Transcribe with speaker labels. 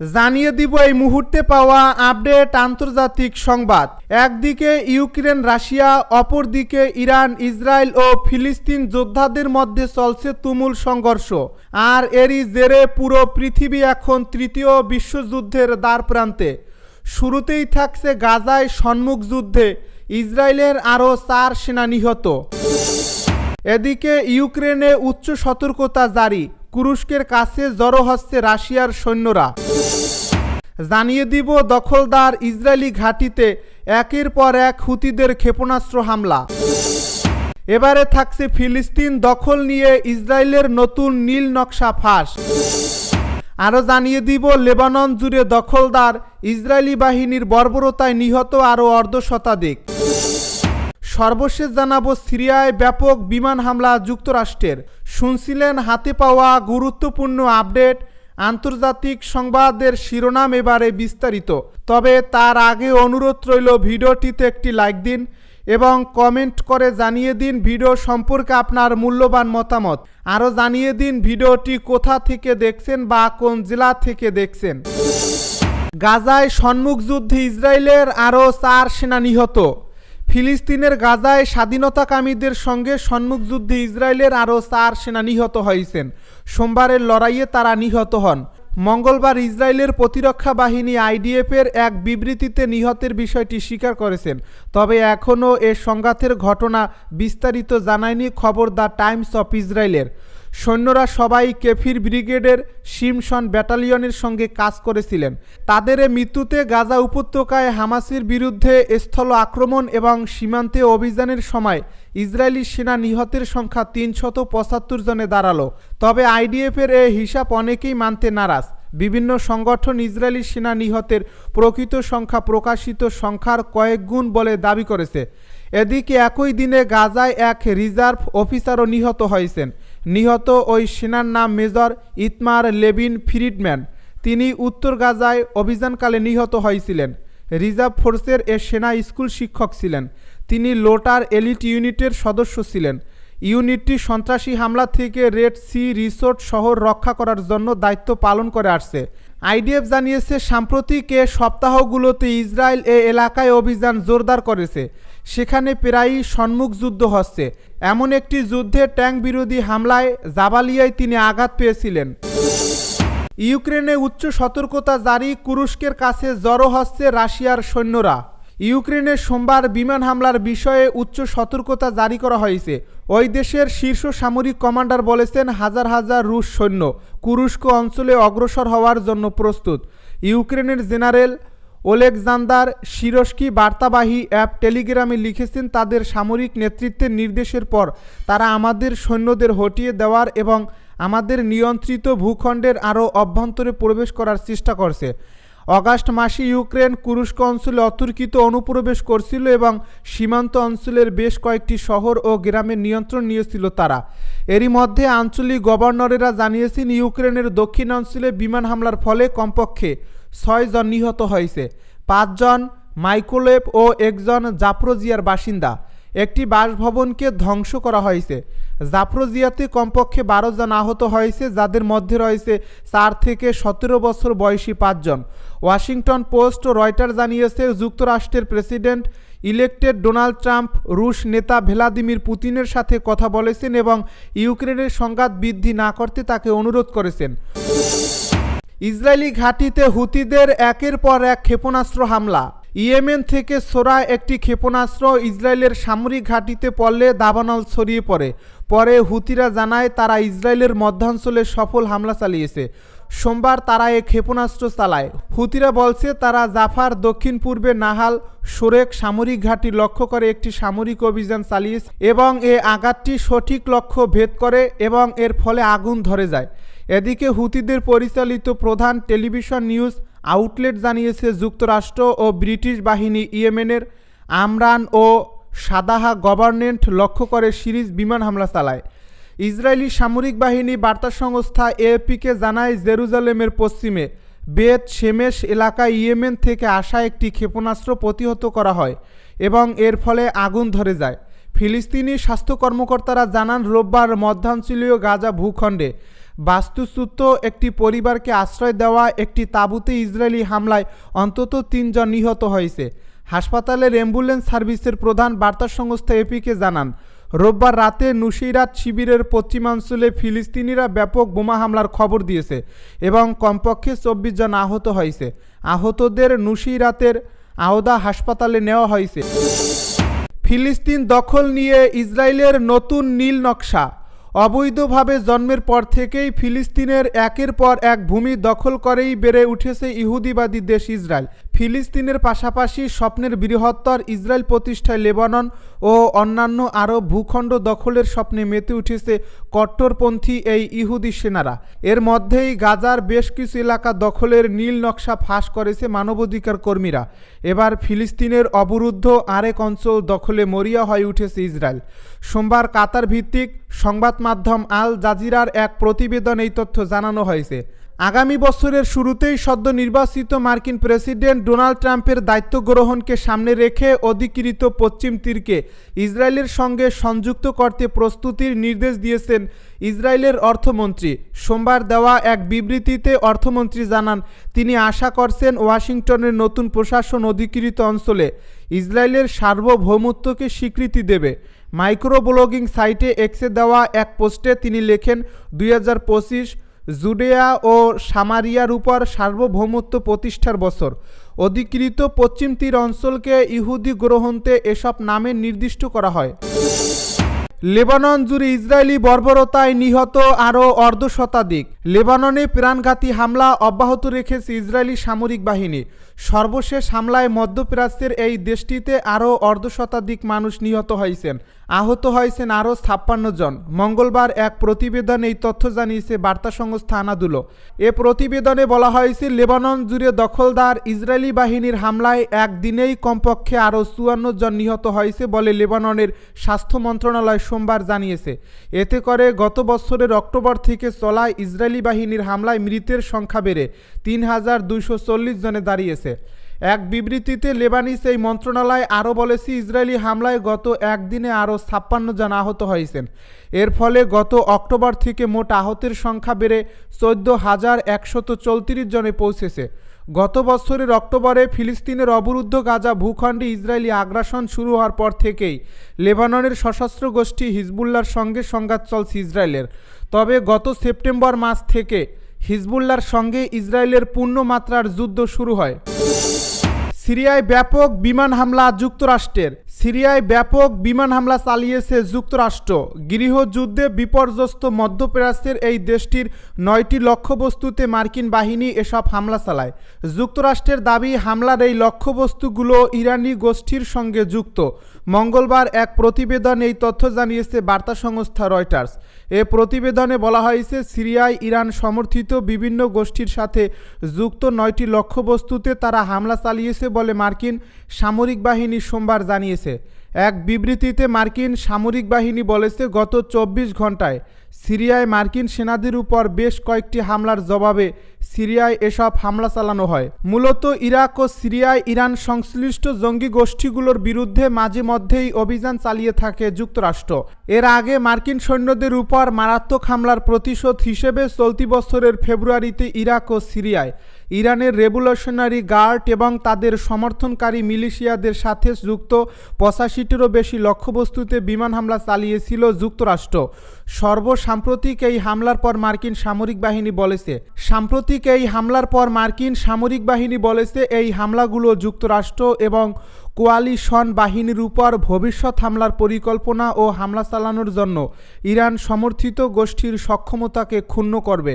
Speaker 1: জানিয়ে দিব এই মুহূর্তে পাওয়া আপডেট আন্তর্জাতিক সংবাদ। একদিকে ইউক্রেন, রাশিয়া, অপরদিকে ইরান, ইসরায়েল ও ফিলিস্তিন যোদ্ধাদের মধ্যে চলছে তুমুল সংঘর্ষ। আর এরই জেরে পুরো পৃথিবী এখন তৃতীয় বিশ্বযুদ্ধের দ্বার প্রান্তে শুরুতেই থাকছে গাজায় সম্মুখ যুদ্ধে, ইসরায়েলের আরও চার সেনা নিহত। এদিকে ইউক্রেনে উচ্চ সতর্কতা জারি। কুরস্কের কাছে জড়ো হচ্ছে রাশিয়ার সৈন্যরা। জানিয়ে দিব দখলদার ইসরায়েলি ঘাঁটিতে একের পর এক হুতিদের ক্ষেপণাস্ত্র হামলা। এবারে থাকছে ফিলিস্তিন দখল নিয়ে ইসরায়েলের নতুন নীল নকশা ফাঁস। আরও জানিয়ে দিব, লেবানন জুড়ে দখলদার ইসরায়েলি বাহিনীর বর্বরতায় নিহত আরও অর্ধ শতাধিক সর্বশেষ জানাব, সিরিয়ায় ব্যাপক বিমান হামলা যুক্তরাষ্ট্রের। শুনছিলেন হাতে পাওয়া গুরুত্বপূর্ণ আপডেট, আন্তর্জাতিক সংবাদের শিরোনাম এবারে বিস্তারিত। তবে তার আগে অনুরোধ রইল ভিডিওটিতে একটি লাইক দিন এবং কমেন্ট করে জানিয়ে দিন ভিডিও সম্পর্কে আপনার মূল্যবান মতামত। আরও জানিয়ে দিন ভিডিওটি কোথা থেকে দেখছেন বা কোন জেলা থেকে দেখছেন। গাজায় সম্মুখ যুদ্ধে ইসরায়েলের আরও চার সেনা নিহত। ফিলিস্তিনের গাজায় স্বাধীনতাকামীদের সঙ্গে সম্মুখ যুদ্ধে ইসরায়েলের আরও চার সেনা নিহত হয়েছেন। সোমবারের লড়াইয়ে তারা নিহত হন। মঙ্গলবার ইসরায়েলের প্রতিরক্ষা বাহিনী আইডিএফের এক বিবৃতিতে নিহতের বিষয়টি স্বীকার করেছেন। তবে এখনও এ সংঘাতের ঘটনা বিস্তারিত জানায়নি খবর দ্য টাইমস অফ ইসরায়েলের। সৈন্যরা সবাই কেফির ব্রিগেডের সিমসন ব্যাটালিয়নের সঙ্গে কাজ করেছিলেন। তাদের মৃত্যুতে গাজা উপত্যকায় হামাসের বিরুদ্ধে স্থল আক্রমণ এবং সীমান্তে অভিযানের সময় ইসরায়েলি সেনা নিহতের সংখ্যা তিনশত পঁচাত্তর জনে দাঁড়াল। তবে আইডিএফের এ হিসাব অনেকেই মানতে নারাজ। বিভিন্ন সংগঠন ইসরায়েলি সেনা নিহতের প্রকৃত সংখ্যা প্রকাশিত সংখ্যার কয়েক গুণ বলে দাবি করেছে। এদিকে একই দিনে গাজায় এক রিজার্ভ অফিসারও নিহত হয়েছেন। নিহত ওই সেনার নাম মেজর ইতমার লেবিন ফ্রিডম্যান। তিনি উত্তর গাজায় অভিযানকালে নিহত হয়েছিলেন। রিজার্ভ ফোর্সের এ সেনা স্কুল শিক্ষক ছিলেন। তিনি লোটার এলিট ইউনিটের সদস্য ছিলেন। ইউনিটটি সন্ত্রাসী হামলা থেকে রেড সি রিসোর্ট শহর রক্ষা করার জন্য দায়িত্ব পালন করে আসছে। আইডিএফ জানিয়েছে, সাম্প্রতিক এ সপ্তাহগুলোতে ইসরায়েল এ এলাকায় অভিযান জোরদার করেছে। সেখানে প্রায়ই সম্মুখ যুদ্ধ হচ্ছে। এমন একটি যুদ্ধে ট্যাঙ্ক বিরোধী হামলায় জাবালিয়ায় তিনি আঘাত পেয়েছিলেন। ইউক্রেনে উচ্চ সতর্কতা জারি কুরস্কের কাছে জড়ো হচ্ছে রাশিয়ার সৈন্যরা। ইউক্রেনে সোমবার বিমান হামলার বিষয়ে উচ্চ সতর্কতা জারি করা হয়েছে। ওই দেশের শীর্ষ সামরিক কমান্ডার বলেছেন, হাজার হাজার রুশ সৈন্য কুরুস্ক অঞ্চলে অগ্রসর হওয়ার জন্য প্রস্তুত। ইউক্রেনের জেনারেল ওলেকজান্দার শিরস্কি বার্তাবাহী অ্যাপ টেলিগ্রামে লিখেছেন, তাদের সামরিক নেতৃত্বের নির্দেশের পর তারা আমাদের সৈন্যদের হটিয়ে দেওয়ার এবং আমাদের নিয়ন্ত্রিত ভূখণ্ডের আরও অভ্যন্তরে প্রবেশ করার চেষ্টা করছে। অগাস্ট মাসে ইউক্রেন কুরুস্ক অঞ্চলে অতর্কিত অনুপ্রবেশ করছিল এবং সীমান্ত অঞ্চলের বেশ কয়েকটি শহর ও গ্রামের নিয়ন্ত্রণ নিয়েছিল তারা। এরই মধ্যে আঞ্চলিক গভর্নরেরা জানিয়েছেন, ইউক্রেনের দক্ষিণাঞ্চলে বিমান হামলার ফলে কমপক্ষে ছয়জন নিহত হয়েছে। পাঁচজন মাইক্রোলেভ ও একজন জাপ্রোজিয়ার বাসিন্দা। একটি বাসভবনকে ধ্বংস করা হয়েছে। জাপ্রোজিয়াতে কমপক্ষে বারো জন আহত হয়েছে, যাদের মধ্যে রয়েছে চার থেকে সতেরো বছর বয়সী পাঁচজন। ওয়াশিংটন পোস্ট ও রয়টার জানিয়েছে, যুক্তরাষ্ট্রের প্রেসিডেন্ট ইলেক্টেড ডোনাল্ড ট্রাম্প রুশ নেতা ভ্লাদিমির পুতিনের সাথে কথা বলেছেন এবং ইউক্রেনের সংঘাত বৃদ্ধি না করতে তাকে অনুরোধ করেছেন। ইসরায়েলি ঘাঁটিতে হুতিদের একের পর এক ক্ষেপণাস্ত্র হামলা। ইয়েমেন থেকে সোরা একটি ক্ষেপণাস্ত্র ইসরায়েলের সামরিক ঘাঁটিতে পড়লে দাবানল ছড়িয়ে পড়ে। পরে হুতিরা জানায়, তারা ইসরায়েলের মধ্যাঞ্চলে সফল হামলা চালিয়েছে। সোমবার তারা এ ক্ষেপণাস্ত্র চালায়। হুতিরা বলছে, তারা জাফার দক্ষিণ পূর্বে নাহাল সোরেক সামরিক ঘাঁটি লক্ষ্য করে একটি সামরিক অভিযান চালিয়েছে এবং এ আঘাতটি সঠিক লক্ষ্য ভেদ করে এবং এর ফলে আগুন ধরে যায়। এদিকে হুতিদের পরিচালিত প্রধান টেলিভিশন নিউজ আউটলেট জানিয়েছে যুক্তরাষ্ট্র ও ব্রিটিশ বাহিনী ইয়েমেনের আমরান ও সাদাহা গভর্নমেন্ট লক্ষ্য করে সিরিজ বিমান হামলা চালায়। ইসরায়েলি সামরিক বাহিনী বার্তা সংস্থা এএপিকে জানায়, জেরুজালেমের পশ্চিমে বেত শেমেশ এলাকায় ইয়েমেন থেকে আসা একটি ক্ষেপণাস্ত্র প্রতিহত করা হয় এবং এর ফলে আগুন ধরে যায়। ফিলিস্তিনি স্বাস্থ্য কর্মকর্তারা জানান, রোববার মধ্যাঞ্চলীয় গাজা ভূখণ্ডে বাস্তুচ্যুত একটি পরিবারকে আশ্রয় দেওয়া একটি তাঁবুতে ইসরায়েলি হামলায় অন্তত তিনজন নিহত হয়েছে। হাসপাতালের অ্যাম্বুলেন্স সার্ভিসের প্রধান বার্তা সংস্থা এপিকে জানান, রোববার রাতে নুসিরাত শিবিরের পশ্চিমাঞ্চলে ফিলিস্তিনিরা ব্যাপক বোমা হামলার খবর দিয়েছে এবং কমপক্ষে চব্বিশ জন আহত হয়েছে। আহতদের নুসিরাতের আওদা হাসপাতালে নেওয়া হয়েছে। ফিলিস্তিন দখল নিয়ে ইসরায়েলের নতুন নীল নকশা। অবৈধভাবে জন্মের পর থেকেই ফিলিস্তিনের একের পর এক ভূমি দখল করেই বেড়ে উঠেছে ইহুদিবাদী দেশ ইসরায়েল। ফিলিস্তিনের পাশাপাশি স্বপ্নের বৃহত্তর ইসরায়েল প্রতিষ্ঠায় লেবানন ও অন্যান্য আরব ভূখণ্ড দখলের স্বপ্নে মেতে উঠেছে কট্টরপন্থী এই ইহুদি সেনারা। এর মধ্যেই গাজার বেশ কিছু এলাকা দখলের নীল নকশা ফাঁস করেছে মানবাধিকার কর্মীরা। এবার ফিলিস্তিনের অবরুদ্ধ আরেক অঞ্চল দখলে মরিয়া হয়ে উঠেছে ইসরায়েল। সোমবার কাতার ভিত্তিক সংবাদ মাধ্যম আল জাজিরার এক প্রতিবেদন এই তথ্য জানানো হয়েছে। আগামী বছরের শুরুতেই সদ্য নির্বাচিত মার্কিন প্রেসিডেন্ট ডোনাল্ড ট্রাম্পের দায়িত্ব গ্রহণকে সামনে রেখে অধিকৃত পশ্চিম তীরকে ইসরায়েলের সঙ্গে সংযুক্ত করতে প্রস্তুতির নির্দেশ দিয়েছেন ইসরায়েলের অর্থমন্ত্রী। সোমবার দেওয়া এক বিবৃতিতে অর্থমন্ত্রী জানান, তিনি আশা করছেন ওয়াশিংটনের নতুন প্রশাসন অধিকৃত অঞ্চলে ইসরায়েলের সার্বভৌমত্বকে স্বীকৃতি দেবে। মাইক্রো ব্লগিং সাইটে এক্সে দেওয়া এক পোস্টে তিনি লেখেন, দুই হাজার পঁচিশ জুডেয়া ও সামারিয়ার উপর সার্বভৌমত্ব প্রতিষ্ঠার বছর। অধিকৃত পশ্চিম তীর অঞ্চলকে ইহুদি গ্রহণতে এসব নামে নির্দিষ্ট করা হয়। লেবানন জুড়ে ইসরায়েলি বর্বরতায় নিহত আরও অর্ধ শতাধিক। লেবাননে প্রাণঘাতী হামলা অব্যাহত রেখেছে ইসরায়েলি সামরিক বাহিনী। সর্বশেষ হামলায় মধ্যপ্রাচ্যের এই দেশটিতে আরও অর্ধ শতাধিক মানুষ নিহত হয়েছেন। আহত হয়েছেন আরও ছাপ্পান্ন জন। মঙ্গলবার এক প্রতিবেদন এই তথ্য জানিয়েছে বার্তা সংস্থা আনাদুলো। এ প্রতিবেদনে বলা হয়েছে, লেবানন জুড়ে দখলদার ইসরায়েলি বাহিনীর হামলায় একদিনেই কমপক্ষে আরও চুয়ান্ন জন নিহত হয়েছে বলে লেবাননের স্বাস্থ্য মন্ত্রণালয় সোমবার জানিয়েছে। এতে করে গত বছরের অক্টোবর থেকে চলা ইসরায়েলি বাহিনীর হামলায় মৃতের সংখ্যা বেড়ে তিন হাজার দুইশো চল্লিশ জনে দাঁড়িয়েছে। এক বিবৃতিতে লেবানিস এই মন্ত্রণালয় আরও বলেছে, ইসরায়েলি হামলায় গত একদিনে আরও ছাপ্পান্ন জন আহত হয়েছেন। এর ফলে গত অক্টোবর থেকে মোট আহতের সংখ্যা বেড়ে চোদ্দ হাজার একশত চৌত্রিশ জনে পৌঁছেছে। গত বছরের অক্টোবরে ফিলিস্তিনের অবরুদ্ধ গাজা ভূখণ্ডে ইসরায়েলি আগ্রাসন শুরু হওয়ার পর থেকেই লেবাননের সশস্ত্র গোষ্ঠী হিজবুল্লার সঙ্গে সংঘাত চলছে ইসরায়েলের। তবে গত সেপ্টেম্বর মাস থেকে হিজবুল্লার সঙ্গে ইসরায়েলের পূর্ণ মাত্রার যুদ্ধ শুরু হয়। সিরিয়ায় ব্যাপক বিমান হামলা যুক্তরাষ্ট্রের। সিরিয়ায় ব্যাপক বিমান হামলা চালিয়েছে যুক্তরাষ্ট্র। গৃহযুদ্ধে বিপর্যস্ত মধ্যপ্রাচ্যের এই দেশটির নয়টি লক্ষ্যবস্তুতে মার্কিন বাহিনী এসব হামলা চালায়। যুক্তরাষ্ট্রের দাবি, হামলার এই লক্ষ্যবস্তুগুলো ইরানি গোষ্ঠীর সঙ্গে যুক্ত। মঙ্গলবার এক প্রতিবেদন এই তথ্য জানিয়েছে বার্তা সংস্থা রয়টার্স। এ প্রতিবেদনে বলা হয়েছে, সিরিয়ায় ইরান সমর্থিত বিভিন্ন গোষ্ঠীর সাথে যুক্ত নয়টি লক্ষ্যবস্তুতে তারা হামলা চালিয়েছে বলে মার্কিন সামরিক বাহিনী সোমবার জানিয়েছে। এক বিবৃতিতে মার্কিন সামরিক বাহিনী বলেছে, গত চব্বিশ ঘন্টায় সিরিয়ায় মার্কিন সেনাদের উপর বেশ কয়েকটি হামলার জবাবে সিরিয়ায় এসব হামলা চালানো হয়। মূলত ইরাক ও সিরিয়ায় ইরান সংশ্লিষ্ট জঙ্গি গোষ্ঠীগুলোর বিরুদ্ধে মাঝে মধ্যেই অভিযান চালিয়ে থাকে যুক্তরাষ্ট্র। এর আগে মার্কিন সৈন্যদের উপর মারাত্মক হামলার প্রতিশোধ হিসেবে চলতি বছরের ফেব্রুয়ারিতে ইরাক ও সিরিয়ায় ইরানের রেভলিউশনারি গার্ড এবং তাদের সমর্থনকারী মিলিশিয়াদের সাথে যুক্ত পঁচাশিটিরও বেশি লক্ষ্যবস্তুতে বিমান হামলা চালিয়েছিল যুক্তরাষ্ট্র। সর্বসাম্প্রতিক এই হামলার পর মার্কিন সামরিক বাহিনী বলেছে, সাম্প্রতিক এই হামলার পর মার্কিন সামরিক বাহিনী বলেছে, এই হামলাগুলো যুক্তরাষ্ট্র এবং কোয়ালিশন বাহিনীর উপর ভবিষ্যৎ হামলার পরিকল্পনা ও হামলা চালানোর জন্য ইরান সমর্থিত গোষ্ঠীর সক্ষমতাকে ক্ষুণ্ণ করবে।